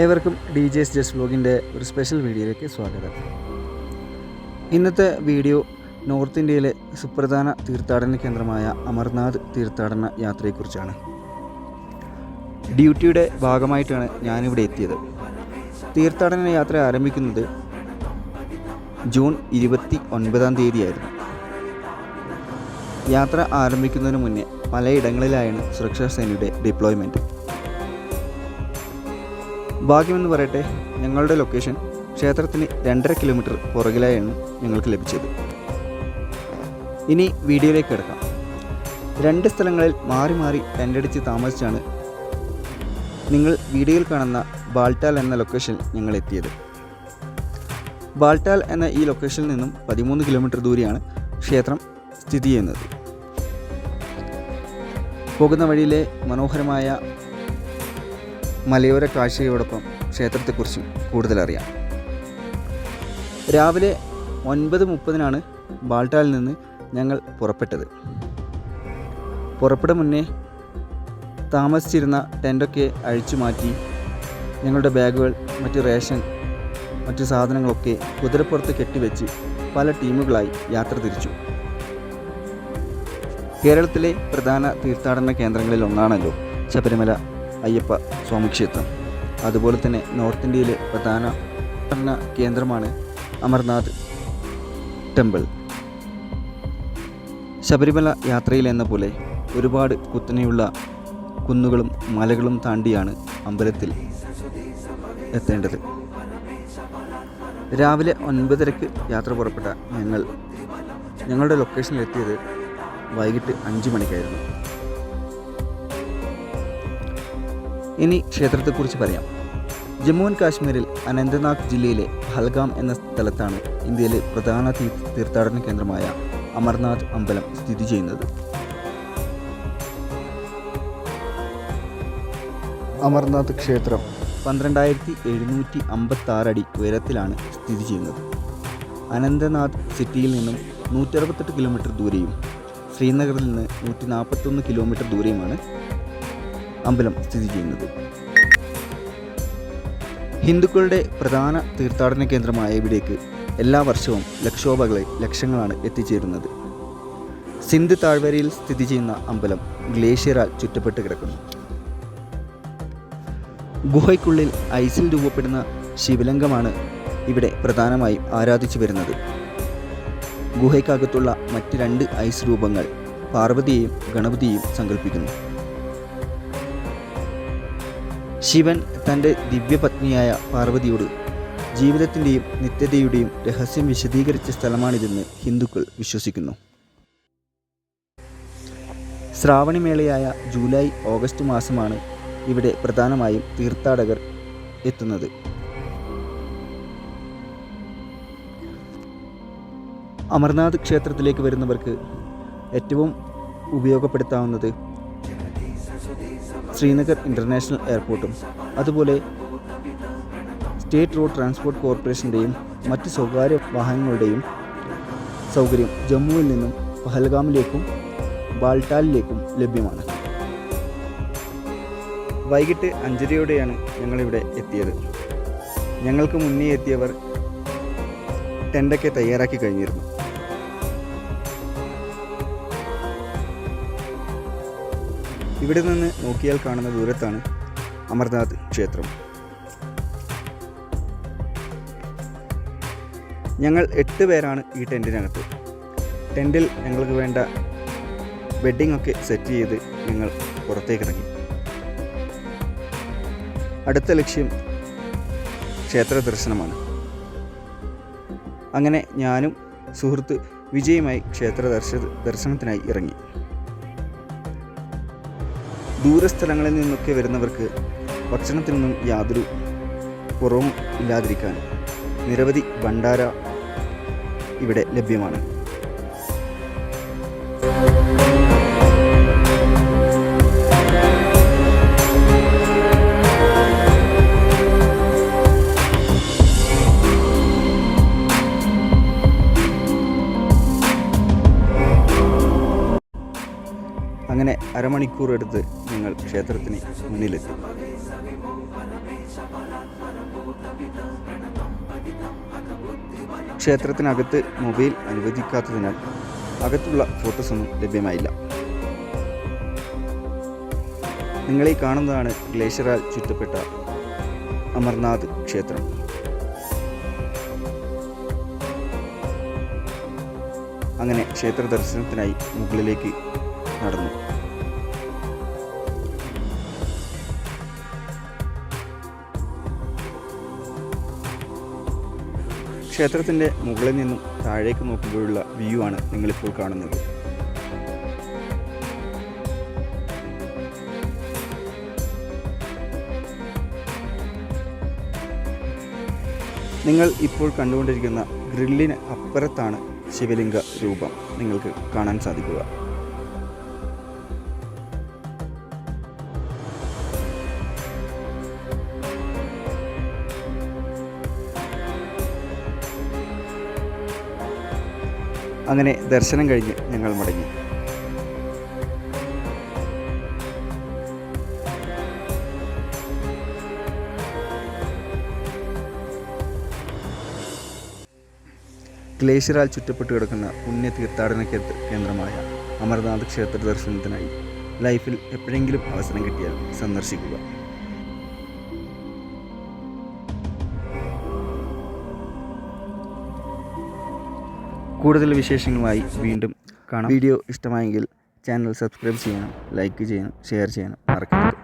ഏവർക്കും D J S ജസ് വ്ലോഗിന്റെ ഒരു സ്പെഷ്യൽ വീഡിയോയിലേക്ക് സ്വാഗതം. ഇന്നത്തെ വീഡിയോ നോർത്ത് ഇന്ത്യയിലെ സുപ്രധാന തീർത്ഥാടന കേന്ദ്രമായ അമർനാഥ് തീർത്ഥാടന യാത്രയെക്കുറിച്ചാണ്. ഡ്യൂട്ടിയുടെ ഭാഗമായിട്ടാണ് ഞാനിവിടെ എത്തിയത്. തീർത്ഥാടന യാത്ര ആരംഭിക്കുന്നത് ജൂൺ ഇരുപത്തി ഒൻപതാം തീയതിയായിരുന്നു. യാത്ര ആരംഭിക്കുന്നതിന് മുന്നേ പലയിടങ്ങളിലായാണ് സുരക്ഷാ സേനയുടെ ഡിപ്ലോയ്മെന്റ്. ഭാഗ്യമെന്ന് പറയട്ടെ ഞങ്ങളുടെ ലൊക്കേഷൻ ക്ഷേത്രത്തിന് രണ്ടര കിലോമീറ്റർ പുറകിലായാണ് ഞങ്ങൾക്ക് ലഭിച്ചത്. ഇനി വീഡിയോയിലേക്ക് കിടക്കാം. രണ്ട് സ്ഥലങ്ങളിൽ മാറി മാറി ടെന്റടിച്ച് താമസിച്ചാണ് നിങ്ങൾ വീഡിയോയിൽ കാണുന്ന ബാൾട്ടാൽ എന്ന ലൊക്കേഷൻ ഞങ്ങൾ എത്തിയത്. ബാൾട്ടാൽ എന്ന ഈ ലൊക്കേഷനിൽ നിന്നും പതിമൂന്ന് കിലോമീറ്റർ ദൂരെയാണ് ക്ഷേത്രം സ്ഥിതി ചെയ്യുന്നത്. പോകുന്ന വഴിയിലെ മനോഹരമായ മലയോര കാഴ്ചയോടൊപ്പം ക്ഷേത്രത്തെക്കുറിച്ചും കൂടുതലറിയാം. രാവിലെ ഒൻപത് മുപ്പതിനാണ് ബാൾട്ടാലിൽ നിന്ന് ഞങ്ങൾ പുറപ്പെട്ടത്. പുറപ്പെടും മുന്നേ താമസിച്ചിരുന്ന ടെന്റൊക്കെ അഴിച്ചു മാറ്റി ഞങ്ങളുടെ ബാഗുകൾ മറ്റ് റേഷൻ മറ്റ് സാധനങ്ങളൊക്കെ കുതിരപ്പുറത്ത് കെട്ടിവെച്ച് പല ടീമുകളായി യാത്ര തിരിച്ചു. കേരളത്തിലെ പ്രധാന തീർത്ഥാടന കേന്ദ്രങ്ങളിൽ ഒന്നാണല്ലോ ശബരിമല. അയ്യപ്പ സ്വാമിക്ഷേത്രം അതുപോലെ തന്നെ നോർത്ത് ഇന്ത്യയിലെ പ്രധാന ഭരണ കേന്ദ്രമാണ് അമർനാഥ് ടെമ്പിൾ. ശബരിമല യാത്രയിൽ എന്ന പോലെ ഒരുപാട് കുത്തനെയുള്ള കുന്നുകളും മലകളും താണ്ടിയാണ് അമ്പലത്തിൽ എത്തേണ്ടത്. രാവിലെ ഒൻപതരക്ക് യാത്ര പുറപ്പെട്ട ഞങ്ങൾ ഞങ്ങളുടെ ലൊക്കേഷനിൽ എത്തിയത് വൈകിട്ട് അഞ്ച് മണിക്കായിരുന്നു. ഇനി ക്ഷേത്രത്തെക്കുറിച്ച് പറയാം. ജമ്മു ആൻഡ് കാശ്മീരിൽ അനന്തനാഗ് ജില്ലയിലെ ഹൽഗാം എന്ന സ്ഥലത്താണ് ഇന്ത്യയിലെ പ്രധാന തീ- തീർത്ഥാടന കേന്ദ്രമായ അമർനാഥ് അമ്പലം സ്ഥിതി ചെയ്യുന്നത്. അമർനാഥ് ക്ഷേത്രം പന്ത്രണ്ടായിരത്തി എഴുന്നൂറ്റി അമ്പത്തി അടി ഉയരത്തിലാണ് സ്ഥിതി ചെയ്യുന്നത്. അനന്തനാഥ് സിറ്റിയിൽ നിന്നും നൂറ്ററുപത്തെട്ട് കിലോമീറ്റർ ദൂരെയും ശ്രീനഗറിൽ നിന്ന് നൂറ്റി നാൽപ്പത്തൊന്ന് കിലോമീറ്റർ ദൂരെയുമാണ് അമ്പലം സ്ഥിതി ചെയ്യുന്നത്. ഹിന്ദുക്കളുടെ പ്രധാന തീർത്ഥാടന കേന്ദ്രമായ ഇവിടേക്ക് എല്ലാ വർഷവും ലക്ഷോപകളെ ലക്ഷങ്ങളാണ് എത്തിച്ചേരുന്നത്. സിന്ധ് താഴ്വരയിൽ സ്ഥിതി ചെയ്യുന്ന അമ്പലം ഗ്ലേഷ്യറാൽ ചുറ്റപ്പെട്ട് കിടക്കുന്നു. ഗുഹയ്ക്കുള്ളിൽ ഐസിൽ രൂപപ്പെടുന്ന ശിവലിംഗമാണ് ഇവിടെ പ്രധാനമായും ആരാധിച്ചു വരുന്നത്. ഗുഹയ്ക്കകത്തുള്ള മറ്റ് രണ്ട് ഐസ് രൂപങ്ങൾ പാർവതിയെയും ഗണപതിയെയും സങ്കല്പിക്കുന്നു ശിവൻ തന്റെ ദിവ്യപത്നിയായ പാർവതിയോട് ജീവിതത്തിന്റെയും നിത്യതയുടെയും രഹസ്യം വിശദീകരിച്ച സ്ഥലമാണിതെന്ന് ഹിന്ദുക്കൾ വിശ്വസിക്കുന്നു. ശ്രാവണിമേളയായ ജൂലൈ ഓഗസ്റ്റ് മാസമാണ് ഇവിടെ പ്രധാനമായും തീർത്ഥാടകർ എത്തുന്നത്. അമർനാഥ് ക്ഷേത്രത്തിലേക്ക് വരുന്നവർക്ക് ഏറ്റവും ഉപയോഗപ്പെടുത്താവുന്നത് ശ്രീനഗർ ഇന്റർനാഷണൽ എയർപോർട്ടും അതുപോലെ സ്റ്റേറ്റ് റോഡ് ട്രാൻസ്പോർട്ട് കോർപ്പറേഷന്റെയും മറ്റ് സ്വകാര്യ വാഹനങ്ങളുടെയും സൗകര്യം ജമ്മുവിൽ നിന്നും പഹൽഗാമിലേക്കും ബാൽട്ടാലിലേക്കും ലഭ്യമാണ്. വൈകിട്ട് അഞ്ചരയോടെയാണ് ഞങ്ങളിവിടെ എത്തിയത്. ഞങ്ങൾക്ക് മുന്നേ എത്തിയവർ ടെന്റൊക്കെ തയ്യാറാക്കി കഴിഞ്ഞിരുന്നു. ഇവിടെ നിന്ന് നോക്കിയാൽ കാണുന്ന ദൂരത്താണ് അമർനാഥ് ക്ഷേത്രം. ഞങ്ങൾ എട്ട് പേരാണ് ഈ ടെന്റിനകത്ത് ടെന്റിൽ ഞങ്ങൾക്ക് വേണ്ട ബെഡിംഗ് ഒക്കെ സെറ്റ് ചെയ്ത് ഞങ്ങൾ പുറത്തേക്ക് ഇറങ്ങി. അടുത്ത ലക്ഷ്യം ക്ഷേത്ര ദർശനമാണ്. അങ്ങനെ ഞാനും സുഹൃത്ത് വിജയമായി ക്ഷേത്ര ദർശ ദർശനത്തിനായി ഇറങ്ങി. ദൂരസ്ഥലങ്ങളിൽ നിന്നൊക്കെ വരുന്നവർക്ക് ഭക്ഷണത്തിനൊന്നും യാതൊരു കുറവും ഇല്ലാതിരിക്കാൻ നിരവധി ഭണ്ഡാര ഇവിടെ ലഭ്യമാണ്. അങ്ങനെ അരമണിക്കൂർ എടുത്ത് നിങ്ങൾ ക്ഷേത്രത്തിന് മുന്നിലെത്തി. ക്ഷേത്രത്തിനകത്ത് മൊബൈൽ അനുവദിക്കാത്തതിനാൽ അകത്തുള്ള ഫോട്ടോസൊന്നും ലഭ്യമായില്ല. നിങ്ങളീ കാണുന്നതാണ് ഗ്ലേഷ്യറാൽ ചുറ്റപ്പെട്ട അമർനാഥ് ക്ഷേത്രം. അങ്ങനെ ക്ഷേത്ര ദർശനത്തിനായി മുകളിലേക്ക് നടന്നു. ക്ഷേത്രത്തിന്റെ മുകളിൽ നിന്നും താഴേക്ക് നോക്കുമ്പോഴുള്ള വ്യൂ ആണ് നിങ്ങളിപ്പോൾ കാണുന്നത്. നിങ്ങൾ ഇപ്പോൾ കണ്ടുകൊണ്ടിരിക്കുന്ന ഗ്രില്ലിന് അപ്പുറത്താണ് ശിവലിംഗ രൂപം നിങ്ങൾക്ക് കാണാൻ സാധിക്കുക. അങ്ങനെ ദർശനം കഴിഞ്ഞ് ഞങ്ങൾ മടങ്ങി. ഗ്ലേഷ്യറാൽ ചുറ്റപ്പെട്ട് കിടക്കുന്ന പുണ്യ തീർത്ഥാടന കേന്ദ്ര കേന്ദ്രമായ അമർനാഥ് ക്ഷേത്ര ദർശനത്തിനായി ലൈഫിൽ എപ്പോഴെങ്കിലും അവസരം കിട്ടിയാൽ സന്ദർശിക്കുക. കൂടുതൽ വിശേഷങ്ങളുമായി വീണ്ടും കാണാം. വീഡിയോ ഇഷ്ടമായെങ്കിൽ ചാനൽ സബ്സ്ക്രൈബ് ചെയ്യണം ലൈക്ക് ചെയ്യണം ഷെയർ ചെയ്യണം. മറക്കരുത്.